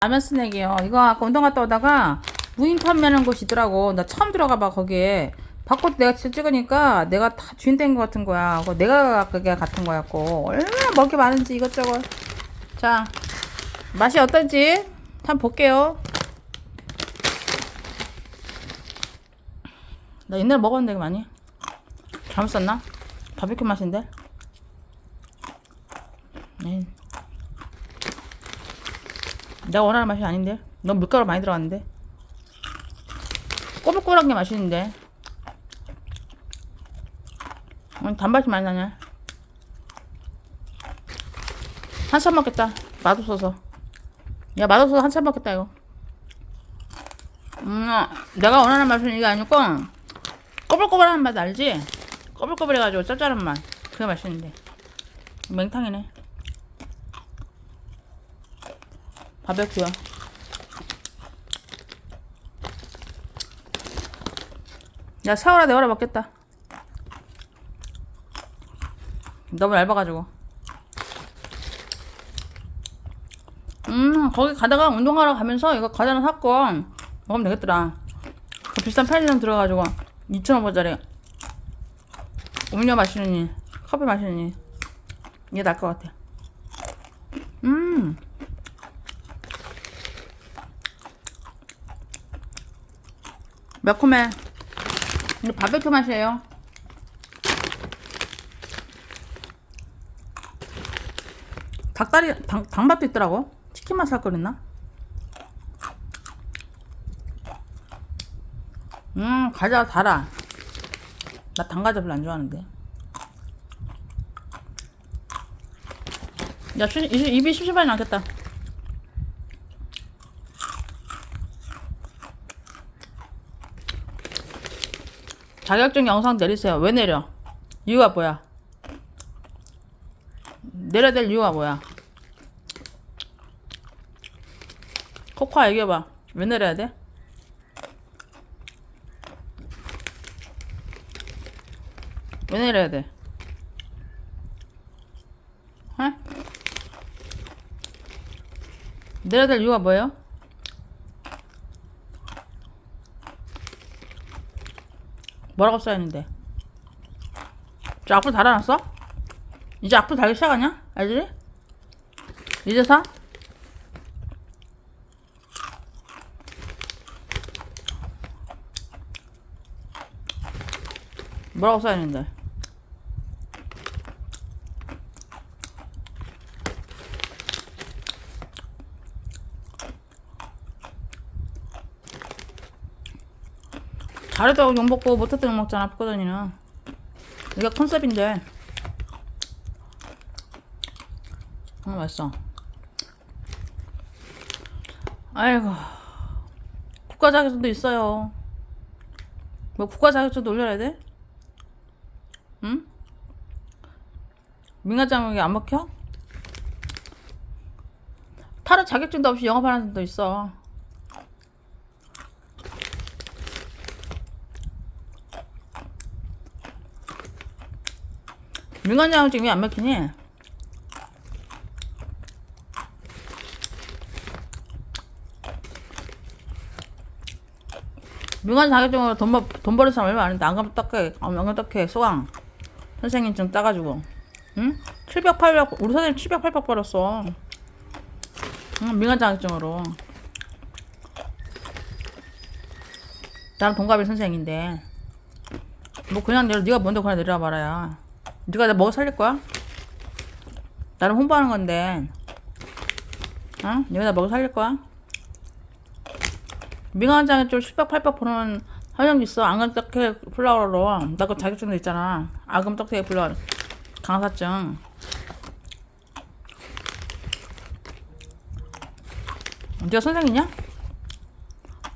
라면 스낵이요. 이거 아까 운동 갔다 오다가 무인 판매하는 곳이 있더라고. 나 처음 들어가 봐 거기에. 바꿔도 내가 찍으니까 내가 다 주인 된 것 같은 거야. 내가 그게 같은 거였고. 얼마나 먹을 게 많은지 이것저것. 자, 맛이 어떤지 한번 볼게요. 나 옛날에 먹었는데 많이. 잘못 썼나? 바비큐 맛인데? 네. 내가 원하는 맛이 아닌데? 너무 밀가루 많이 들어갔는데? 꼬불꼬불한 게 맛있는데? 음, 단맛이 많이 나냐? 한참 먹겠다. 맛없어서. 야, 맛없어서 한참 먹겠다, 이거. 음, 내가 원하는 맛은 이게 아니고, 꼬불꼬불한 맛 알지? 꼬불꼬불해가지고 짭짤한 맛. 그게 맛있는데. 맹탕이네. 바베큐야. 야, 세월아, 내월아 먹겠다. 너무 얇아가지고. 음, 거기 가다가 운동하러 가면서 이거 과자 하나 샀고, 먹으면 되겠더라. 그 비싼 편의점 들어가지고, 2,000원짜리. 음료 마시느니, 커피 마시느니, 이게 나을 것 같아. 음. 매콤해. 근데 바베큐 맛이에요. 닭다리, 닭, 닭맛도 있더라고. 치킨 맛살 거랬나? 음, 과자 달아. 나 단과자 별로 안 좋아하는데. 야, 입이 심심하지 않겠다. 자격증 영상 내리세요. 왜 내려? 이유가 뭐야? 내려야 될 이유가 뭐야? 코코아 얘기해봐. 왜 내려야 돼? 왜 내려야 돼? 어? 내려야 될 이유가 뭐예요? 뭐라고 써있는데? 저 악플 달아놨어? 이제 악플 달기 시작하냐? 알지? 이제 사? 뭐라고 써있는데? 잘해도 욕 먹고 못해도 욕 먹잖아 푸거든이는 이게 컨셉인데 아 맛있어 아이고 국가 자격증도 있어요 뭐 국가 자격증도 올려야 돼? 응? 민간 자격이 안 먹혀? 다른 자격증도 없이 영업하는 사람도 있어 민간 자격증이 왜안 먹히니? 민간 자격증으로 돈, 벌, 돈 버는 사람 얼마 안 했는데 안가면 떡해? 안 가면 떡해? 소강. 선생님증 따가지고. 응? 700, 800 우리 선생님 700, 800 벌었어. 응, 민간 자격증으로. 나랑 동갑인 선생인데. 뭐 그냥 내려 네가 뭔데 그냥 내려와 봐라야 네가 나 먹어 살릴 거야? 나는 홍보하는 건데 어? 네가 나 먹어 살릴 거야? 민간장에 좀 700, 800 보는 화장 있어. 앙금 떡해 플라워로. 나 그 자격증도 있잖아. 앙금 떡해 플라워. 강사증. 네가 선생이냐?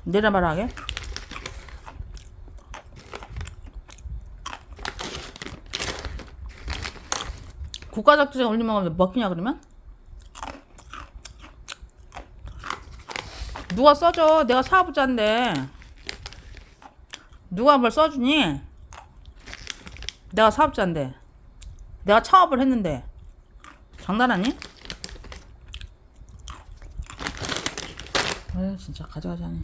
내려봐라 하게. 국가자격증 올리면 먹히냐 그러면? 누가 써줘? 내가 사업자인데. 누가 뭘 써주니? 내가 사업자인데. 내가 창업을 했는데. 장난하니? 아유 진짜 가져가자니